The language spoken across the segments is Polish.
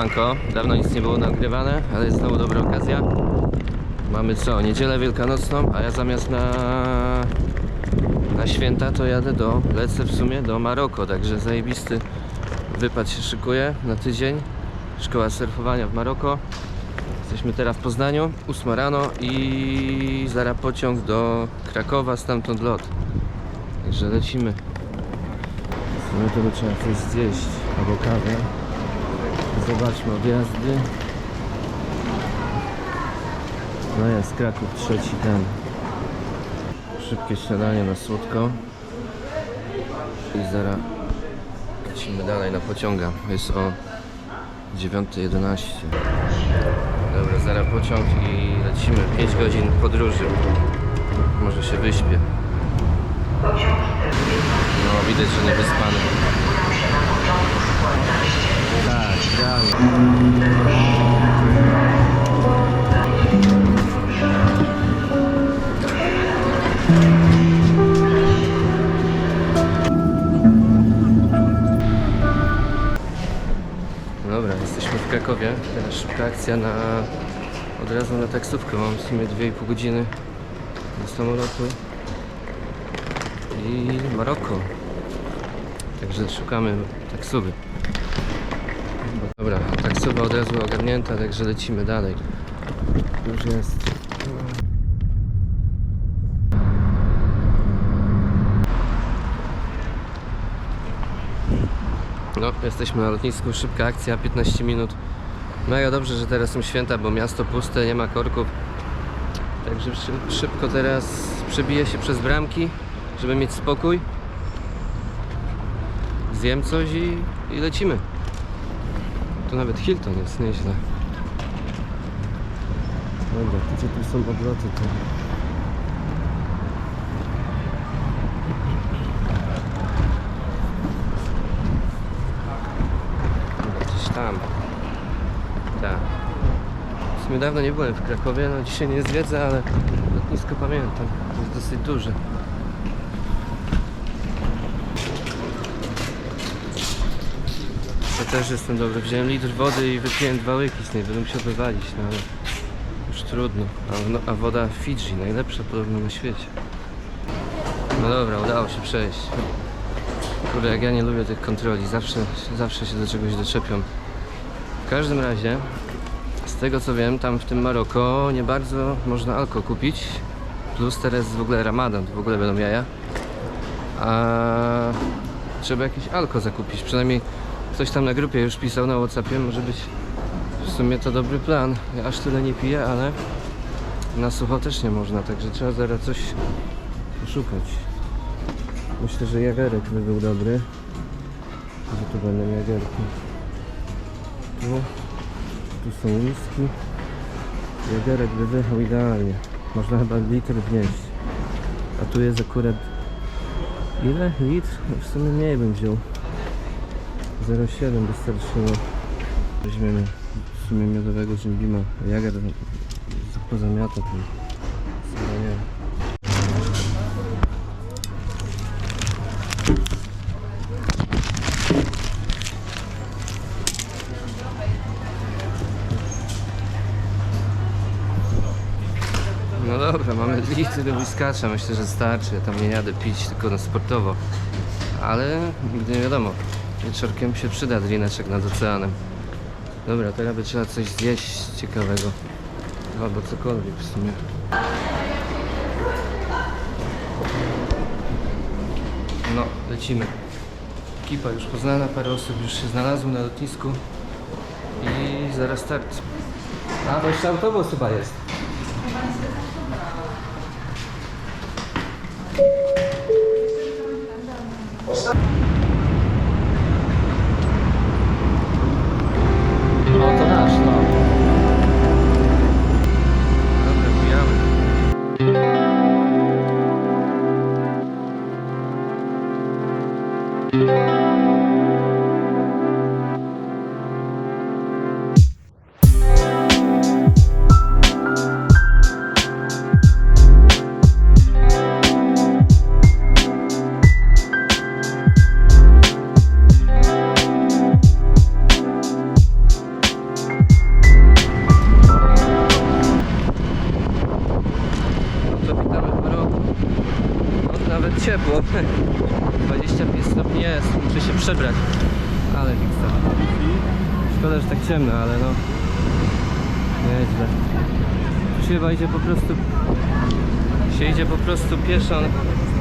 Siemanko, dawno nic nie było nagrywane, ale jest znowu dobra okazja. Mamy co, niedzielę wielkanocną, a ja zamiast na, na święta to jadę do, lecę w sumie do Maroko, także zajebisty wypad się szykuje na tydzień. Szkoła surfowania w Maroko. Jesteśmy teraz w Poznaniu, 8 rano i zaraz pociąg do Krakowa, stamtąd lot. Także lecimy. No to by trzeba coś zjeść, albo kawę. Zobaczmy objazdy. No jest Kraków trzeci ten. Szybkie śniadanie na słodko. I zaraz lecimy dalej na pociąga. Jest o 9.11. Dobra, zaraz pociąg i lecimy. 5 godzin podróży. Może się wyśpię. No widać, że nie wyspany. Idealnie. Dobra, jesteśmy w Krakowie. Teraz szybka akcja na od razu na taksówkę. Mam w sumie 2,5 godziny do samolotu i Maroko. Także szukamy taksówy. Taksowa od razu ogarnięta, także lecimy dalej. Już jest. No, jesteśmy na lotnisku, szybka akcja, 15 minut. Mega dobrze, że teraz są święta, bo miasto puste, nie ma korków. Także szy- szybko teraz przebiję się przez bramki, żeby mieć spokój. Zjem coś i, i lecimy. Tu nawet Hilton jest nieźle. Dobra, gdzie tu są obroty? To... Gdzieś tam. Tak. W sumie dawno nie byłem w Krakowie, no dzisiaj nie zwiedzę, ale lotnisko pamiętam. Jest dosyć duże. To też jestem dobry. Wziąłem litr wody i wypiłem dwa łyki z niej. Będę musiał wywalić, no ale już trudno. A, no, a woda Fidżi, najlepsza podobno na świecie. No dobra, udało się przejść. Kurde, jak ja nie lubię tych kontroli, zawsze, zawsze się do czegoś doczepią. W każdym razie, z tego co wiem, tam w tym Maroko nie bardzo można alko kupić. Plus teraz w ogóle ramadan, to w ogóle będą jaja. A trzeba jakieś alko zakupić. Przynajmniej ktoś tam na grupie już pisał na Whatsappie, może być w sumie to dobry plan. Ja aż tyle nie piję, ale na sucho też nie można, także trzeba zaraz coś poszukać. Myślę, że jagerek by był dobry. Gdzie tu będą jagerki? Tu, tu są whisky. Jagerek by wyjechał idealnie. Można chyba litr wnieść. A tu jest akurat... Ile? Litr? W sumie mniej bym wziął. 0,7 wystarczyło. Weźmiemy w sumie miodowego dżimbima. Jager pozamiata tym. Nie. No dobra, mamy litr do whiskacza, myślę, że starczy. Ja tam nie jadę pić tylko na sportowo. Ale nigdy nie wiadomo. Wieczorkiem się przyda drineczek nad oceanem. Dobra, teraz by trzeba coś zjeść ciekawego. Albo cokolwiek w sumie. No, lecimy. Ekipa już poznana, parę osób już się znalazło na lotnisku. I zaraz start. A, bo jeszcze autobus chyba jest. No ciepło. 25 stopni jest, muszę się przebrać. Ale wiksa. Szkoda, że tak ciemno, ale no. Nieźle. Chyba idzie po prostu. Się idzie po prostu pieszo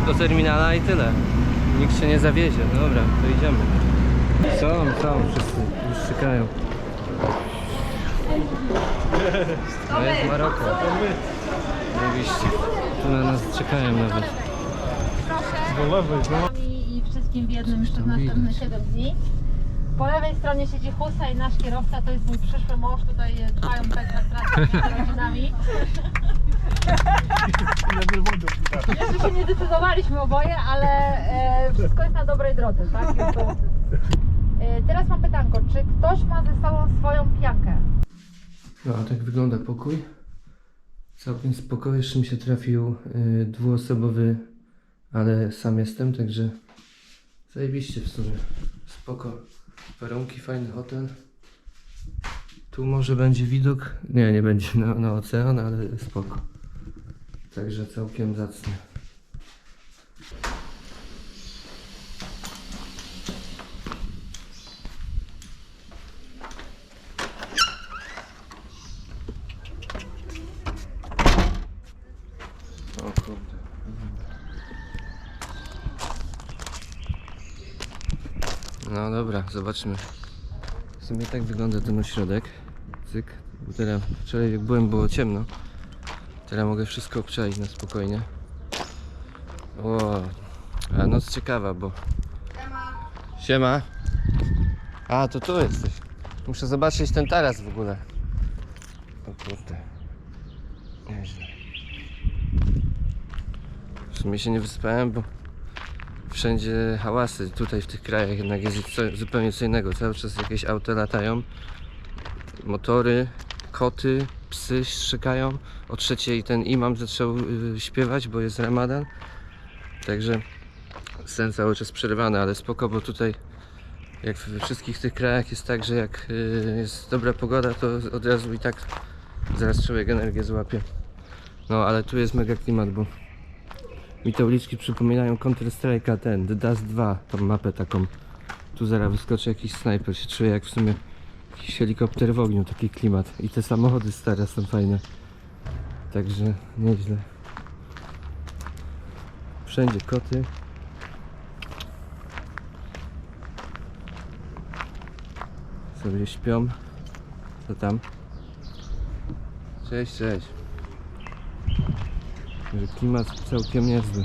do terminala i tyle. Nikt się nie zawiezie. Dobra, to idziemy. Są, są wszyscy. Już czekają. To jest Maroko. Oczywiście. Tu na nas czekają nawet. I i wszystkim w jednym już przez tam następne widać. 7 dni. Po lewej stronie siedzi Husa i nasz kierowca, to jest mój przyszły mąż, tutaj e, trwają pertraktacje między rodzinami. Jeszcze się nie decydowaliśmy oboje, ale e, wszystko jest na dobrej drodze, tak? To... e, teraz mam pytanko, czy ktoś ma ze sobą swoją piankę? No, a tak wygląda pokój. Całkiem spokojnie, jeszcze mi się trafił y, dwuosobowy, ale sam jestem, także zajebiście w sumie. Spoko. Warunki, fajny hotel. Tu może będzie widok. Nie, nie będzie na, na ocean, ale spoko. Także całkiem zacny. O kurde. No dobra, zobaczmy. W sumie tak wygląda ten ośrodek. Cyk. Bo teraz wczoraj jak byłem było ciemno. Teraz mogę wszystko obczaić na spokojnie. O, a noc ciekawa, bo... Siema. A, to tu jesteś. Muszę zobaczyć ten taras w ogóle. O kurde. Nieźle. W sumie się nie wyspałem, bo wszędzie hałasy. Tutaj w tych krajach jednak jest co, zupełnie co innego. Cały czas jakieś auta latają, motory, koty, psy szczekają. O trzeciej ten imam zaczął y, śpiewać, bo jest ramadan. Także sen cały czas przerywany, ale spoko, bo tutaj jak we wszystkich tych krajach jest tak, że jak y, jest dobra pogoda, to od razu i tak zaraz człowiek energię złapie. No ale tu jest mega klimat, bo mi te uliczki przypominają Counter Strike'a ten, The Dust 2, tą mapę taką. Tu zaraz wyskoczy jakiś snajper, się czuję jak w sumie jakiś helikopter w ogniu, taki klimat. I te samochody stare są fajne. Także nieźle. Wszędzie koty. Sobie śpią. Co tam? Cześć, cześć. Klimat całkiem niezły.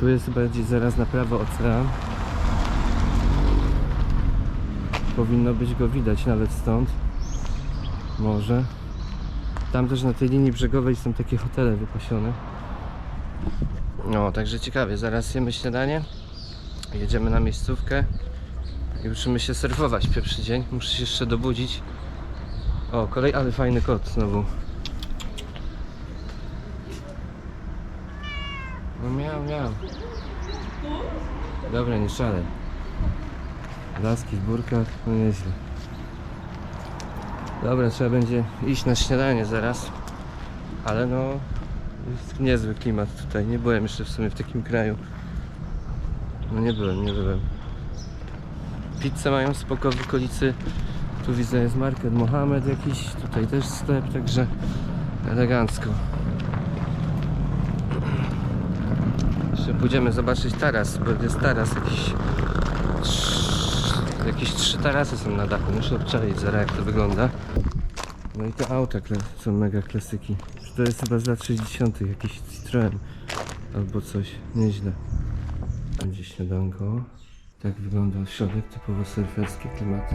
Tu jest bardziej zaraz na prawo ocean. Powinno być go widać nawet stąd. Może. Tam też na tej linii brzegowej są takie hotele wypasione. No, także ciekawie. Zaraz jemy śniadanie. Jedziemy na miejscówkę. I uczymy się surfować pierwszy dzień. Muszę się jeszcze dobudzić. O, kolej, ale fajny kot znowu. No miał, miał. Dobra, nie szalej. Laski w burkach, no nieźle. Dobra, trzeba będzie iść na śniadanie zaraz. Ale no, jest niezły klimat tutaj. Nie byłem jeszcze w sumie w takim kraju. No nie byłem, nie byłem. Pizzę mają spoko w okolicy. Tu widzę jest market Mohamed jakiś. Tutaj też sklep, także elegancko. Jeszcze pójdziemy zobaczyć taras, bo jest taras jakiś. Jakieś trzy tarasy są na dachu. Muszę obczaić zaraz jak to wygląda. No i te auta są mega klasyki. To jest chyba z lat 60. jakiś Citroen albo coś. Nieźle. Będzie śniadanko. Tak wygląda środek, typowo surferskie klimaty.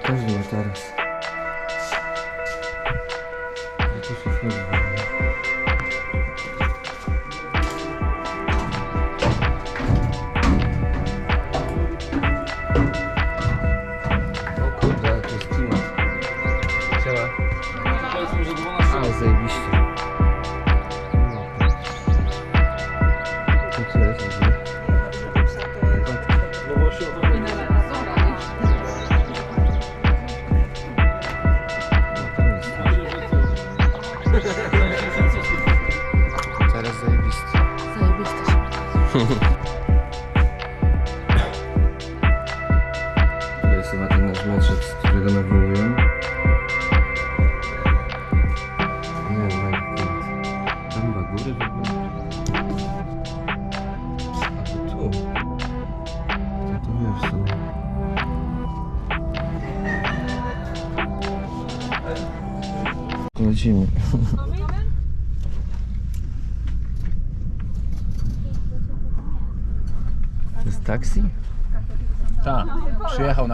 Ale ja,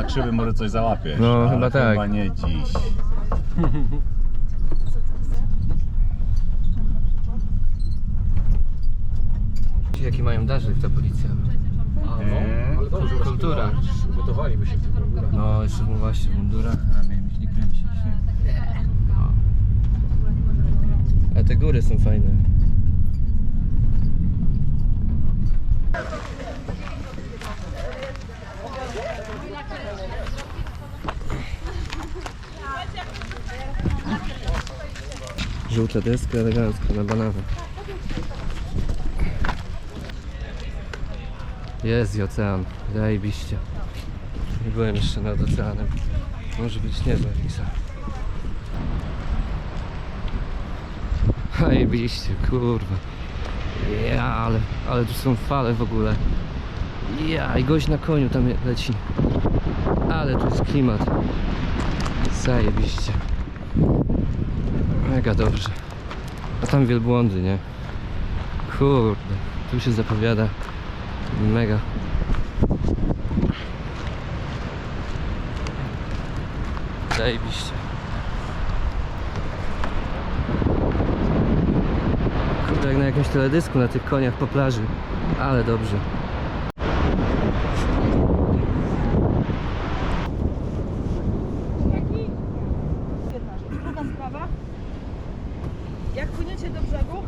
krzywy, może coś załapie. No, ale chyba tak. Chyba nie dziś. Jaki mają darzyk ta policja? Ale dobrze, Kultura. Gotowaliby się w tych mundurach. No, jeszcze mu właśnie w mundurach. A, miałem ich nie kręcić. No. A te góry są fajne. Żółta deska elegancka na banawę. Jest i ocean, zajebiście. Nie byłem jeszcze nad oceanem. Może być niezła Lisa. Zajebiście, kurwa. Ja, ale, ale tu są fale w ogóle. Ja, i gość na koniu tam leci. Ale tu jest klimat. Zajebiście. Mega dobrze. A tam wielbłądy, nie? Kurde, tu się zapowiada mega. Zajebiście. Kurde, jak na jakimś teledysku na tych koniach po plaży. Ale dobrze. Jedna rzecz. Druga sprawa. Jak płyniecie do brzegu,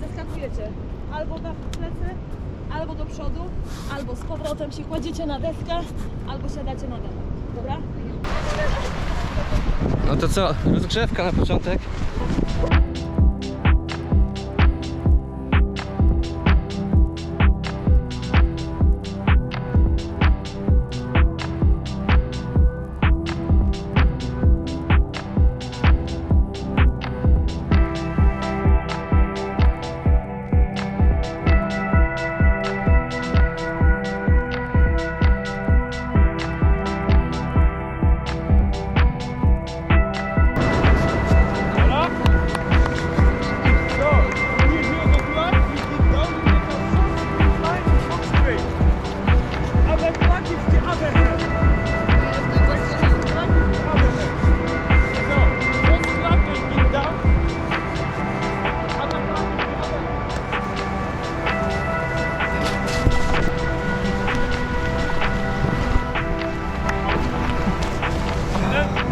zeskakujecie albo na plecy, albo do przodu, albo z kładziecie na deskę, albo siadacie na dole. Dobra? No to co? Rozgrzewka na początek?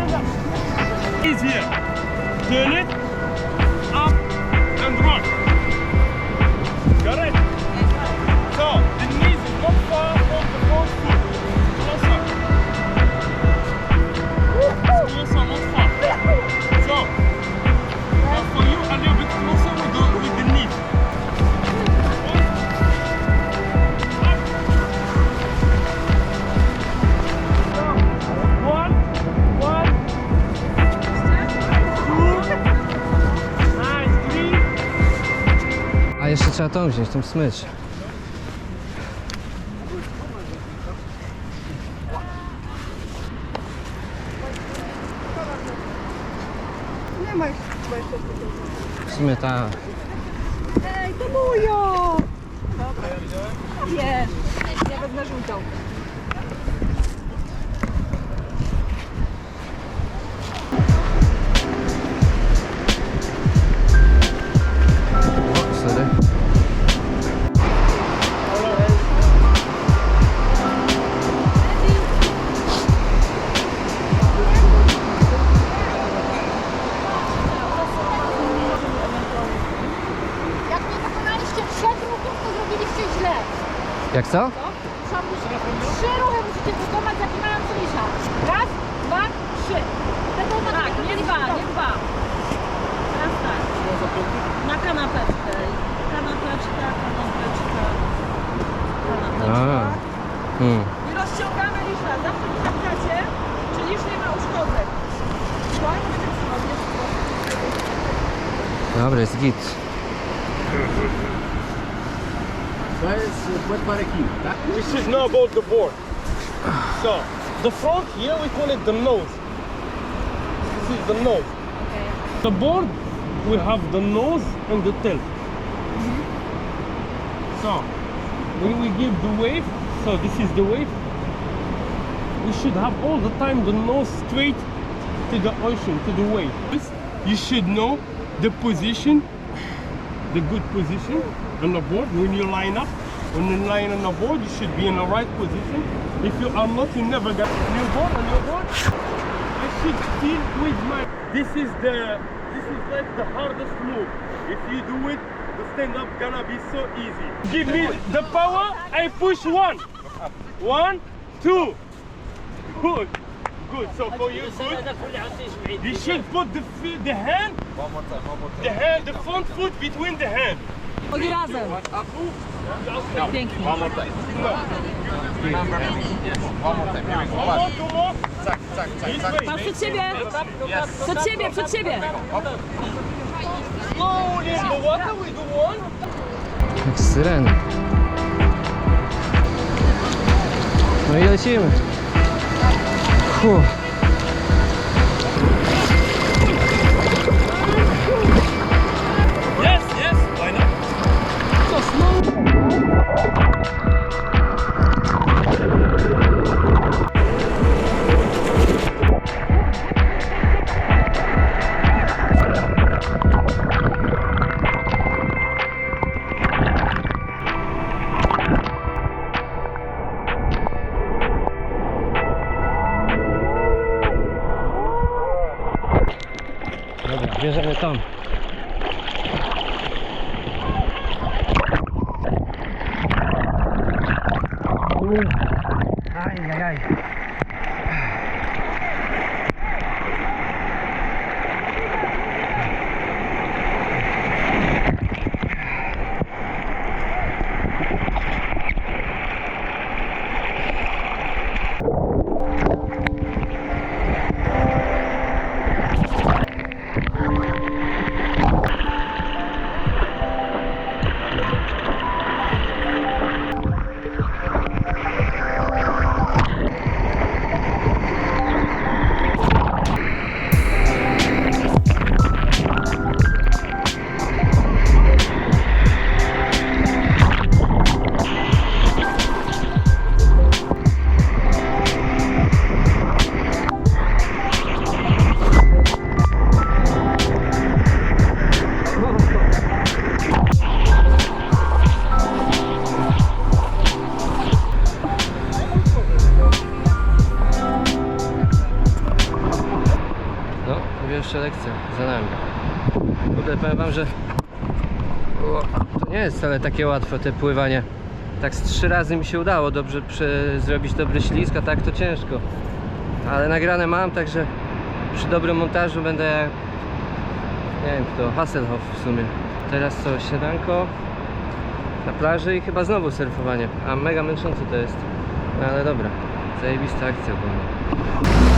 İs here. Turn it up and run. Got trzeba tą wziąć, tą smycz. W sumie ta. Ej, to moja! Dobra. Wiesz, ja wezmę żółtą. Jak co? Trzeba musicie, trzy ruchy musicie wykonać zapinając lisza. Raz, dwa, trzy. Tego tak, nie dwa, nie dwa. Teraz tak. Na kanapeczkę. Kanapeczka, kanapeczka. Kanapeczka. A. Hmm. I rozciągamy liszla. Zawsze wyciągacie, czy lisz nie ma uszkodzeń. Dobra, jest git. To jest płet parekin, tak? This is now about the board. So the front here we call it the nose. This is the nose. Okay. The board, we have the nose and the tail. Mm-hmm. So, when we give the wave, so this is the wave, we should have all the time the nose straight to the ocean, to the wave. You should know the position, the good position on the board when you line up. When you line on the board, you should be in the right position. If you are not, you never get new board on your board. I should feel with my. This is the. This is like the hardest move. If you do it, the stand up gonna be so easy. Give me the power. I push one. One. Good. Good. So for you, good. You should put the the hand, the hand, the front foot between the hand. Nogi razem. Pięknie. No. One more, two more. This way. Patrz przed siebie. Przed siebie, przed siebie. Slowly the water we do one. Jak syreny. No i lecimy. Fuh. guys jest wcale takie łatwe te pływanie. Tak z trzy razy mi się udało dobrze prze, zrobić dobry ślizg, a tak to ciężko. Ale nagrane mam, także przy dobrym montażu będę jak nie wiem kto, Hasselhoff w sumie. Teraz co, śniadanko na plaży i chyba znowu surfowanie. A mega męczące to jest. No ale dobra, zajebista akcja była.